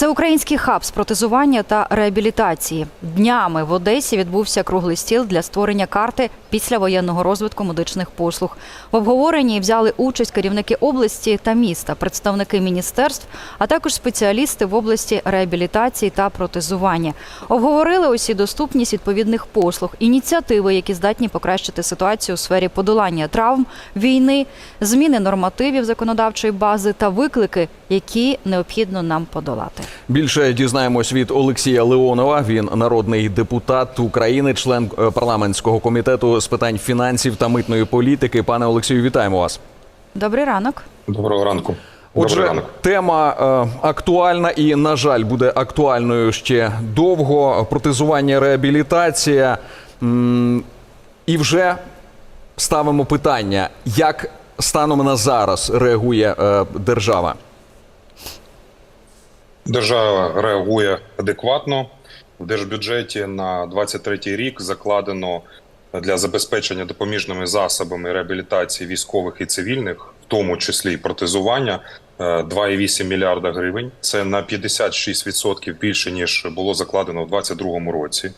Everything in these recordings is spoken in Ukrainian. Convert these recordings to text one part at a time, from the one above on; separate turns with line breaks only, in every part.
Всеукраїнський хаб з протезування та реабілітації. Днями в Одесі відбувся круглий стіл для створення карти післявоєнного розвитку медичних послуг. В обговоренні взяли участь керівники області та міста, представники міністерств, а також спеціалісти в області реабілітації та протезування. Обговорили усі доступність відповідних послуг, ініціативи, які здатні покращити ситуацію у сфері подолання травм, війни, зміни нормативів законодавчої бази та виклики, які необхідно нам подолати.
Більше дізнаємось від Олексія Леонова. Він народний депутат України, член е, парламентського комітету з питань фінансів та митної політики. Пане Олексію, вітаємо вас.
Добрий ранок.
Доброго ранку.
Отже, тема е, актуальна і, на жаль, буде актуальною ще довго. Протезування, реабілітація. М, І вже ставимо питання, як станом на зараз реагує е, держава.
Держава реагує адекватно. В держбюджеті на 23 рік закладено для забезпечення допоміжними засобами реабілітації військових і цивільних, в тому числі і протезування, е, 2,8 мільярда гривень. Це на 56% більше ніж було закладено в 2022 році.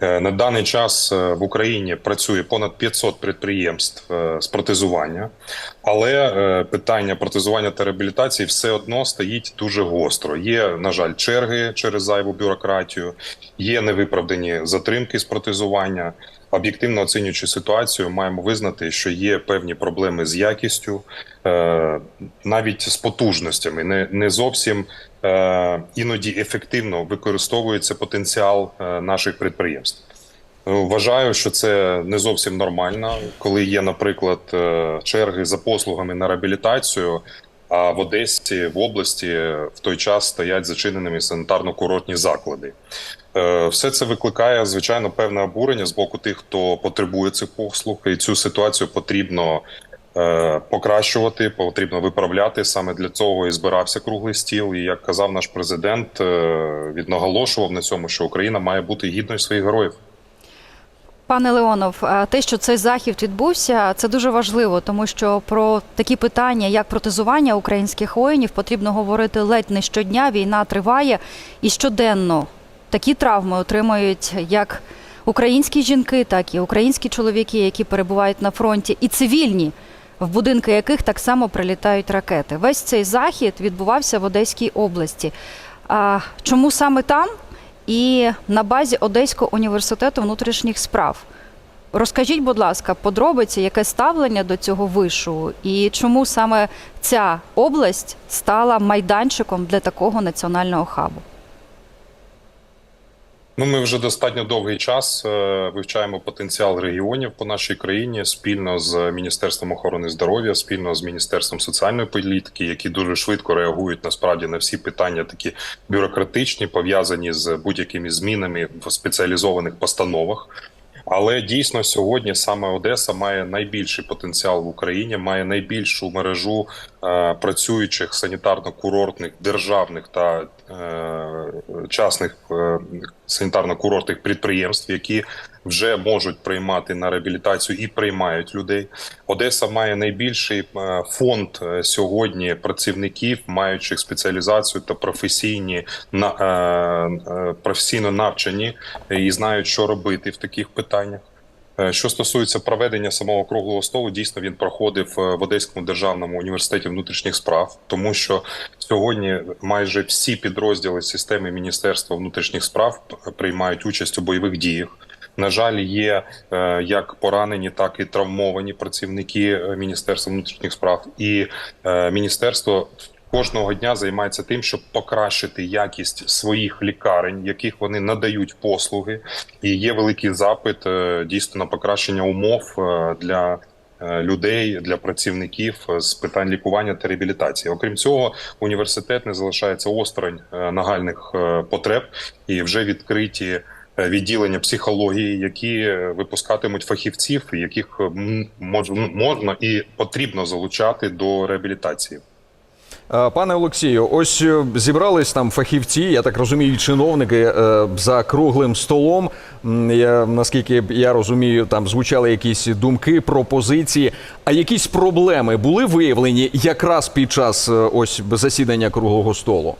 Е, На даний час е, в Україні працює понад 500 підприємств е, з протезування, але е, питання протезування та реабілітації все одно стоїть дуже гостро. Є, на жаль, черги через зайву бюрократію, є невиправдані затримки з протезування. Об'єктивно оцінюючи ситуацію, маємо визнати, що є певні проблеми з якістю, е, навіть з потужностями. Не, не зовсім е, іноді ефективно використовується потенціал е, наших підприємств. Вважаю, що це не зовсім нормально, коли є, наприклад, черги за послугами на реабілітацію. А в Одесі в області в той час стоять зачиненими санітарно-курортні заклади. Е, Все це викликає звичайно певне обурення з боку тих, хто потребує цих послуг, і цю ситуацію потрібно е, покращувати, потрібно виправляти. Саме для цього і збирався круглий стіл. І як казав наш президент, е, він наголошував на цьому, що Україна має бути гідною своїх героїв.
Пане Леонов, те, що цей захід відбувся, це дуже важливо, тому що про такі питання, як протезування українських воїнів, потрібно говорити ледь не щодня. Війна триває і щоденно такі травми отримують як українські жінки, так і українські чоловіки, які перебувають на фронті, і цивільні, в будинки яких так само прилітають ракети. Весь цей захід відбувався в Одеській області. А чому саме там? і на базі Одеського університету внутрішніх справ. Розкажіть, будь ласка, подробиці, яке ставлення до цього вишу, і чому саме ця область стала майданчиком для такого національного хабу?
Ну, ми вже достатньо довгий час е, вивчаємо потенціал регіонів по нашій країні спільно з Міністерством охорони здоров'я, спільно з Міністерством соціальної політики, які дуже швидко реагують насправді на всі питання, такі бюрократичні, пов'язані з будь-якими змінами в спеціалізованих постановах. Але дійсно сьогодні саме Одеса має найбільший потенціал в Україні, має найбільшу мережу е, працюючих санітарно-курортних державних та е, частних е, санітарно-курортних підприємств, які вже можуть приймати на реабілітацію і приймають людей. Одеса має найбільший е, фонд е, сьогодні працівників, маючих спеціалізацію та професійні на професійно навчені і знають, що робити в таких питаннях. Що стосується проведення самого круглого столу, дійсно він проходив в Одеському державному університеті внутрішніх справ, тому що сьогодні майже всі підрозділи системи Міністерства внутрішніх справ приймають участь у бойових діях. На жаль, є е, як поранені, так і травмовані працівники е, Міністерства внутрішніх справ, і е, міністерство кожного дня займається тим, щоб покращити якість своїх лікарень, яких вони надають послуги, і є великий запит дійсно на покращення умов для. Е, Людей для працівників е, з питань лікування та реабілітації. Окрім цього, університет не залишається осторонь е, нагальних потреб і вже відкриті відділення психології, які випускатимуть фахівців, яких можна і потрібно залучати до реабілітації.
Е, Пане Олексію, ось е, зібрались там фахівці, я так розумію, чиновники е, за круглим столом. Я, наскільки я розумію, там звучали якісь думки, пропозиції. А якісь проблеми були виявлені якраз під час ось засідання круглого столу?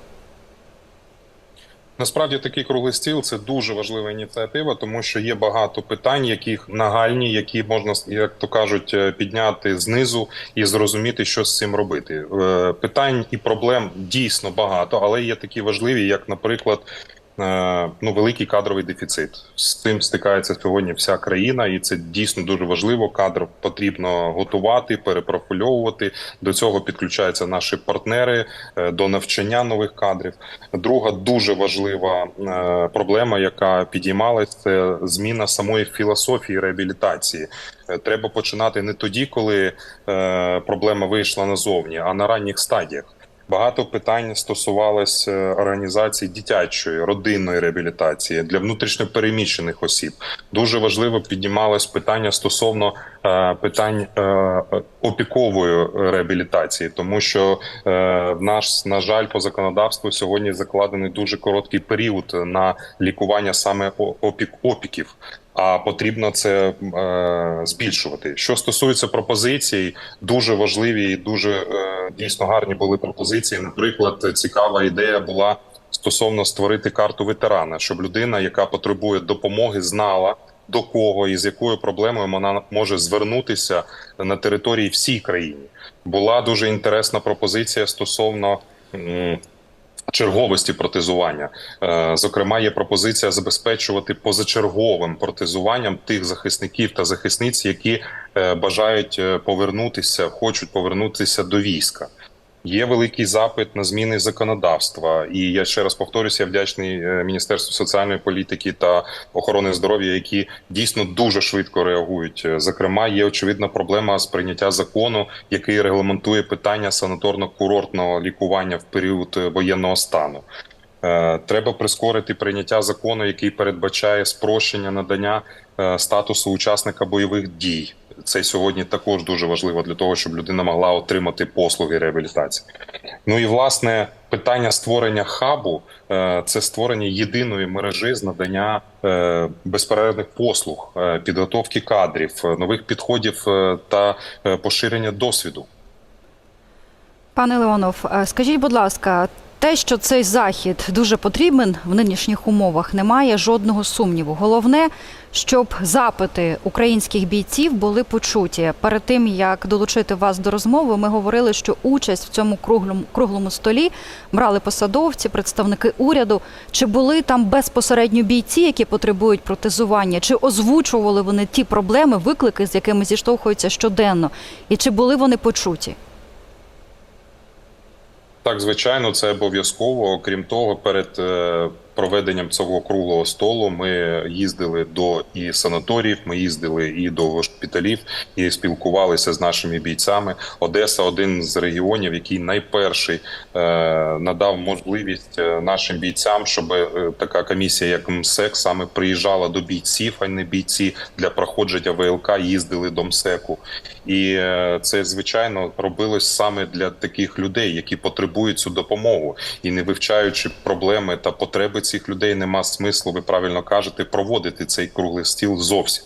Насправді такий круглий стіл це дуже важлива ініціатива, тому що є багато питань, яких нагальні, які можна як то кажуть, е, підняти знизу і зрозуміти, що з цим робити. Е, Питань і проблем дійсно багато, але є такі важливі, як, наприклад. Е, Ну, великий кадровий дефіцит з цим стикається сьогодні вся країна, і це дійсно дуже важливо. Кадр потрібно готувати, перепрофільовувати. До цього підключаються наші партнери е, до навчання нових кадрів. Друга дуже важлива е, проблема, яка підіймалась, це зміна самої філософії реабілітації. Треба починати не тоді, коли проблема вийшла назовні, а на ранніх стадіях. Багато питань стосувалось е, організації дитячої родинної реабілітації для внутрішньопереміщених осіб. Дуже важливо піднімалось питання стосовно е, питань е, опікової реабілітації, тому що е, в нас на жаль по законодавству сьогодні закладений дуже короткий період на лікування саме опік опіків. А потрібно це е, збільшувати. Що стосується пропозицій, дуже важливі і дуже е, дійсно гарні були пропозиції. Наприклад, цікава ідея була стосовно створити карту ветерана, щоб людина, яка потребує допомоги, знала до кого і з якою проблемою вона може звернутися на території всій країні. Була дуже інтересна пропозиція стосовно. Черговості протезування, Е, зокрема, є пропозиція забезпечувати позачерговим протезуванням тих захисників та захисниць, які е, бажають е, повернутися, хочуть повернутися до війська. Є великий запит на зміни законодавства, і я ще раз повторюся, я вдячний е, Міністерству соціальної політики та охорони здоров'я, які дійсно дуже швидко реагують. Е, Зокрема, є очевидна проблема з прийняття закону, який регламентує питання санаторно-курортного лікування в період е, воєнного стану. Треба прискорити прийняття закону, який передбачає спрощення надання статусу учасника бойових дій. Це сьогодні також дуже важливо для того, щоб людина могла отримати послуги реабілітації. Ну і власне питання створення хабу е, це створення єдиної мережі з надання е, безперервних послуг, е, підготовки кадрів, нових підходів та поширення досвіду.
Пане Леонов, скажіть, будь ласка, те, що цей захід дуже потрібен в нинішніх умовах, немає жодного сумніву. Головне, щоб запити українських бійців були почуті. Перед тим як долучити вас до розмови, ми говорили, що участь в цьому круглому круглому столі брали посадовці, представники уряду. Чи були там безпосередньо бійці, які потребують протезування, чи озвучували вони ті проблеми, виклики, з якими зіштовхуються щоденно, і чи були вони почуті?
Так, звичайно, це обов'язково. Крім того, перед е, проведенням цього круглого столу ми їздили до і санаторіїв, ми їздили і до госпіталів, і спілкувалися з нашими бійцями. Одеса один з регіонів, який найперший е, надав можливість е, нашим бійцям, щоб е, така комісія, як МСЕК, саме приїжджала до бійців, а не бійці для проходження ВЛК їздили до МСЕКу. І це звичайно робилось саме для таких людей, які потребують цю допомогу, і не вивчаючи проблеми та потреби цих людей, нема смислу, ви правильно кажете, проводити цей круглий стіл зовсім.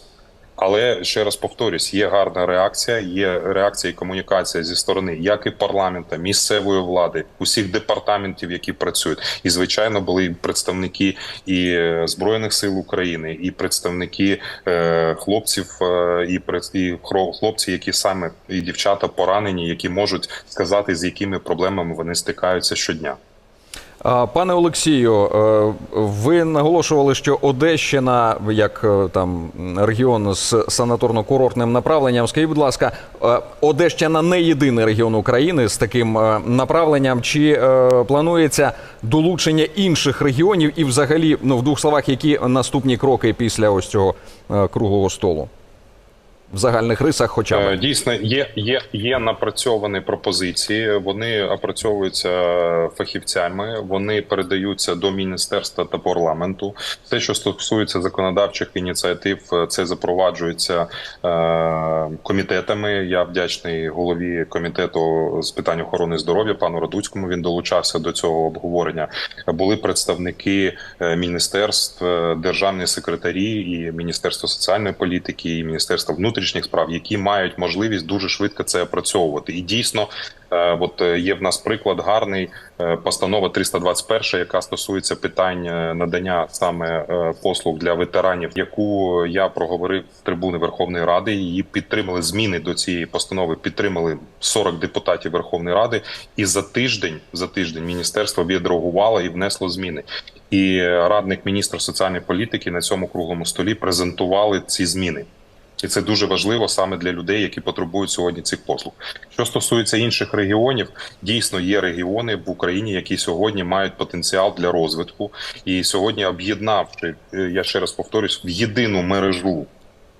Але ще раз повторюсь, є гарна реакція, є реакція і комунікація зі сторони як і парламента, місцевої влади, усіх департаментів, які працюють, і звичайно були представники і е, збройних сил України, і представники е, хлопців, е, і і хлопці, які саме і дівчата поранені, які можуть сказати, з якими проблемами вони стикаються щодня.
Пане Олексію, е, ви наголошували, що Одещина, як е, там регіон з санаторно-курортним направленням, скажіть, будь ласка, е, Одещина не єдиний регіон України з таким направленням. Чи планується долучення інших регіонів, і взагалі, ну в двох словах, які наступні кроки після ось цього круглого столу? В загальних рисах, хоча
Е,
б.
Дійсно, є, є, є напрацьовані пропозиції. Вони опрацьовуються фахівцями. Вони передаються до міністерства та парламенту. Все, що стосується законодавчих ініціатив, е, це запроваджується е, комітетами. Я вдячний голові комітету з питань охорони здоров'я пану Радуцькому. Він долучався до цього обговорення. Були представники е, міністерств, е, державні секретарі і Міністерство соціальної політики, і Міністерство внутрішніх внутрішніх справ, які мають можливість дуже швидко це опрацьовувати. І дійсно, е, от е, є в нас приклад гарний е, постанова 321, яка стосується питань надання саме послуг для ветеранів, яку я проговорив з трибуни Верховної Ради. Її підтримали зміни до цієї постанови. Підтримали 40 депутатів Верховної Ради, і за тиждень за тиждень міністерство відреагувало і внесло зміни. І радник міністра соціальної політики на цьому круглому столі презентували ці зміни. І це дуже важливо саме для людей, які потребують сьогодні цих послуг. Що стосується інших регіонів, дійсно є регіони в Україні, які сьогодні мають потенціал для розвитку. І сьогодні, об'єднавши, е, я ще раз повторюсь, в єдину мережу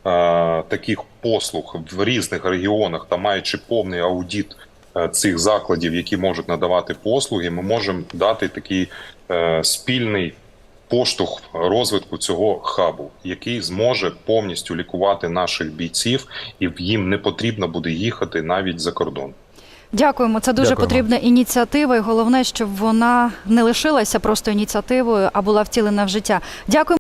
е, таких послуг в різних регіонах та маючи повний аудіт е, цих закладів, які можуть надавати послуги, ми можемо дати такий спільний поштовх розвитку цього хабу, який зможе повністю лікувати наших бійців, і їм не потрібно буде їхати навіть за кордон.
Дякуємо. Це дуже
Дякуємо.
потрібна ініціатива, і головне, щоб вона не лишилася просто ініціативою, а була втілена в життя. Дякую.